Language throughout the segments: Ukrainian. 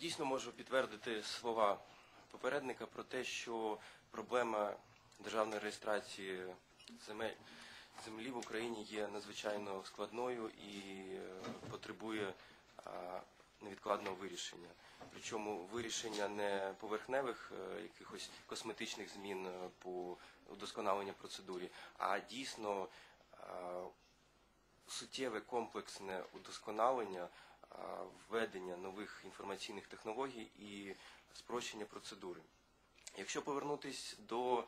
Дійсно можу підтвердити слова попередника про те, що проблема державної реєстрації земель землі в Україні є надзвичайно складною і е, потребує невідкладного вирішення. Причому вирішення не поверхневих е, якихось косметичних змін е, по удосконаленню процедурі, а дійсно суттєве комплексне удосконалення, введення нових інформаційних технологій і спрощення процедури. Якщо повернутись до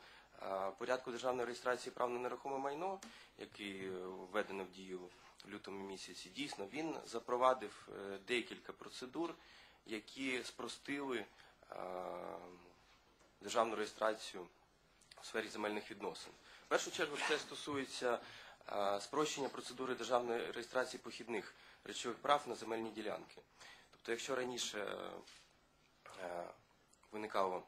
порядку державної реєстрації прав на нерухоме майно, який е, введено в дію в лютому місяці, дійсно він запровадив е, декілька процедур, які спростили державну реєстрацію у сфері земельних відносин. В першу чергу це стосується спрощення процедури державної реєстрації похідних речових прав на земельні ділянки. Тобто, якщо раніше е, виникало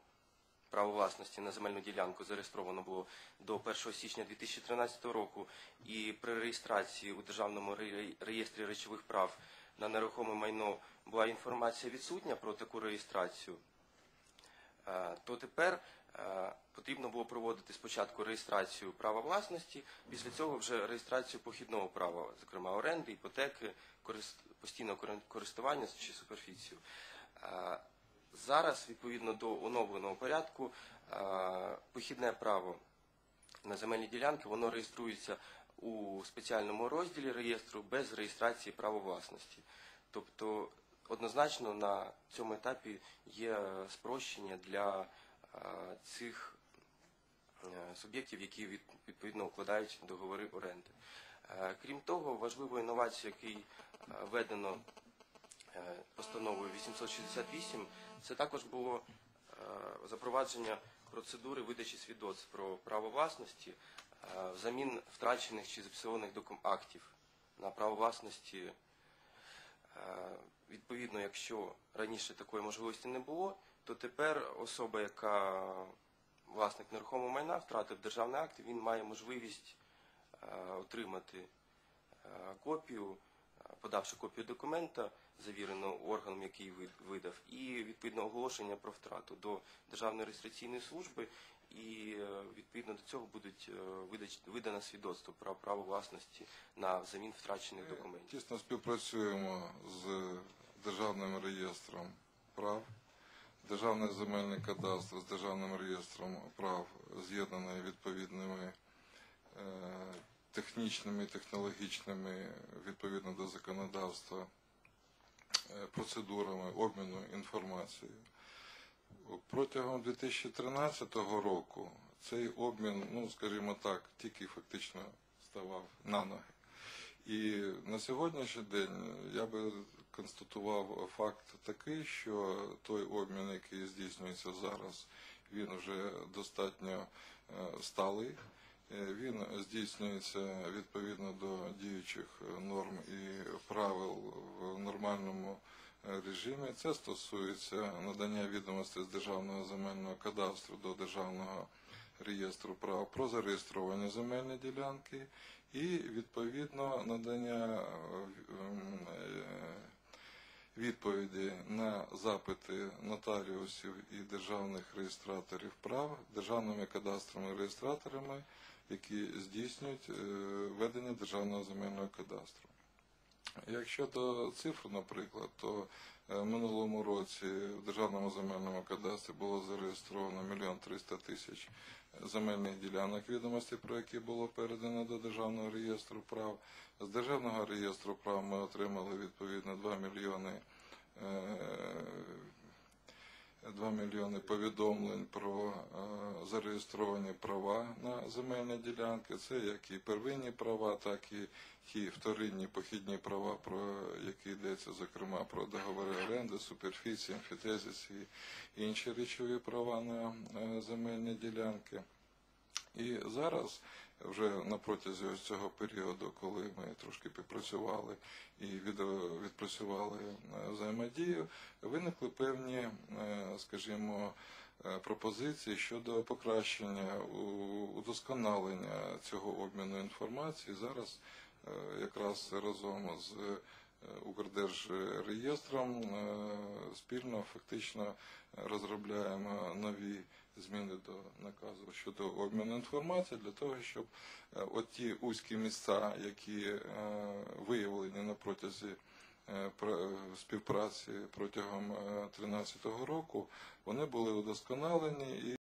право власності на земельну ділянку зареєстровано було до 1 січня 2013 року, і при реєстрації у державному реєстрі речових прав на нерухоме майно була інформація відсутня про таку реєстрацію, е, то тепер е, потрібно було проводити спочатку реєстрацію права власності, після цього вже реєстрацію похідного права, зокрема оренди, іпотеки, постійного користування чи суперфіцію. Е, Зараз, відповідно до оновленого порядку, е, похідне право на земельні ділянки воно реєструється у спеціальному розділі реєстру без реєстрації права власності. Тобто однозначно на цьому етапі є спрощення для е, цих е, суб'єктів, які від- відповідно укладають договори оренди. Е, Крім того, важливою інновацією, який е, введено е, постановою 868, це також було е, запровадження процедури видачі свідоцтв про право власності е, взамін втрачених чи зіпсованих докум- актів на право власності. Відповідно, якщо раніше такої можливості не було, то тепер особа, яка власник нерухомого майна, втратив державний акт, він має можливість отримати копію, подавши копію документа, завіреного органом, який видав, і відповідно оголошення про втрату до Державної реєстраційної служби, і е, відповідно до цього будуть е, видано свідоцтво про право власності на взамін втрачених документів. Тісно співпрацюємо з Державним реєстром прав. Державний земельний кадастр з Державним реєстром прав з'єднаний відповідними е, технічними, технологічними відповідно до законодавства е, процедурами обміну інформацією. Протягом 2013 року цей обмін, ну скажімо так, тільки фактично ставав на ноги. І на сьогоднішній день я би констатував факт такий, що той обмін, який здійснюється зараз, він вже достатньо е, сталий. Е, Він здійснюється відповідно до діючих норм і правил в нормальному режимі. Це стосується надання відомостей з державного земельного кадастру до державного реєстру прав про зареєстровані земельні ділянки і відповідно надання е, е, відповіді на запити нотаріусів і державних реєстраторів прав державними кадастровими реєстраторами, які здійснюють е, ведення державного земельного кадастру. Якщо до цифр, наприклад, то е, в минулому році в Державному земельному кадастрі було зареєстровано мільйон триста тисяч земельних ділянок відомості, про які було передано до Державного реєстру прав. З Державного реєстру прав ми отримали відповідно 2 мільйони е, 2 мільйони повідомлень про е, зареєстровані права на земельні ділянки. Це як і первинні права, так і ті вторинні похідні права, про які йдеться, зокрема про договори оренди, суперфіції, емфітезис і інші речові права на е, земельні ділянки. І зараз, вже на протязі ось цього періоду, коли ми трошки підпрацювали і від- відпрацювали е, взаємодію, виникли певні, е, скажімо, е, пропозиції щодо покращення удосконалення цього обміну інформації. Зараз якраз разом з Укрдержреєстром е, спільно фактично розробляємо нові зміни до наказу щодо обміну інформацією для того, щоб е, от ті узькі місця, які е, виявлені на протязі е, співпраці протягом 2013 року, вони були удосконалені і